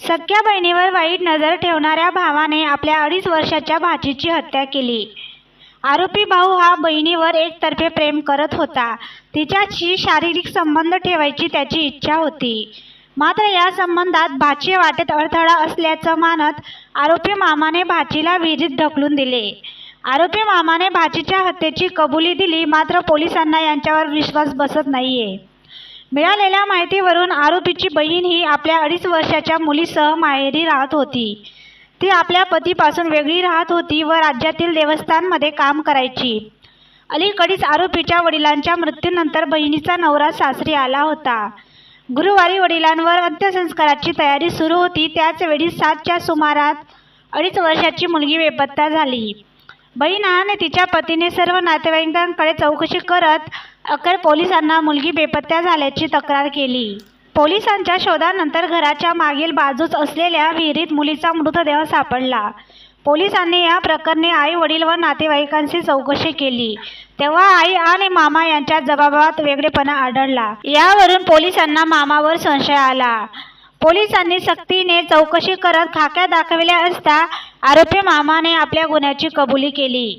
सख्या बहिणीवर वाईट नजर ठेवणाऱ्या भावाने आपल्या अडीच वर्षाच्या भाचीची हत्या केली. आरोपी भाऊ हा बहिणीवर एकतर्फे प्रेम करत होता. तिच्याशी शारीरिक संबंध ठेवायची त्याची इच्छा होती. मात्र या संबंधात भाची वाटेत अडथळा असल्याचं मानत आरोपी मामाने भाचीला विहिरीत ढकलून दिले. आरोपी मामाने भाचीच्या हत्येची कबुली दिली मात्र पोलिसांना यांच्यावर विश्वास बसत नाहीये. मिळालेल्या माहितीवरून आरोपीची बहीण ही आपल्या अडीच वर्षाच्या मुलीसह माहेरी राहत होती. ती आपल्या पतीपासून वेगळी राहत होती व राज्यातील देवस्थानमध्ये काम करायची. अलीकडीच आरोपीच्या वडिलांच्या मृत्यूनंतर बहिणीचा नवरा सासरी आला होता. गुरुवारी वडिलांवर अंत्यसंस्काराची तयारी सुरू होती. त्याचवेळी सातच्या सुमारात अडीच वर्षाची मुलगी बेपत्ता झाली. बहीण आणि तिच्या पतीने सर्व नातेवाईकांकडे चौकशी करत अखेर पोलिसांना मुलगी बेपत्ता झाल्याची तक्रार केली. पोलिसांच्या शोधानंतर घराच्या मागील बाजूस असलेल्या विहिरीत मुलीचा मृतदेह सापडला. पोलिसांनी या प्रकरणी आई वडील व नातेवाईकांची चौकशी केली. तेव्हा आई आणि मामा यांच्या जबाबात वेगळेपणा आढळला. यावरून पोलिसांना मामावर संशय आला. पोलिसांनी सक्तीने चौकशी करत खाक्या दाखविल्या असता आरोपी मामाने आपल्या गुन्ह्याची कबुली केली.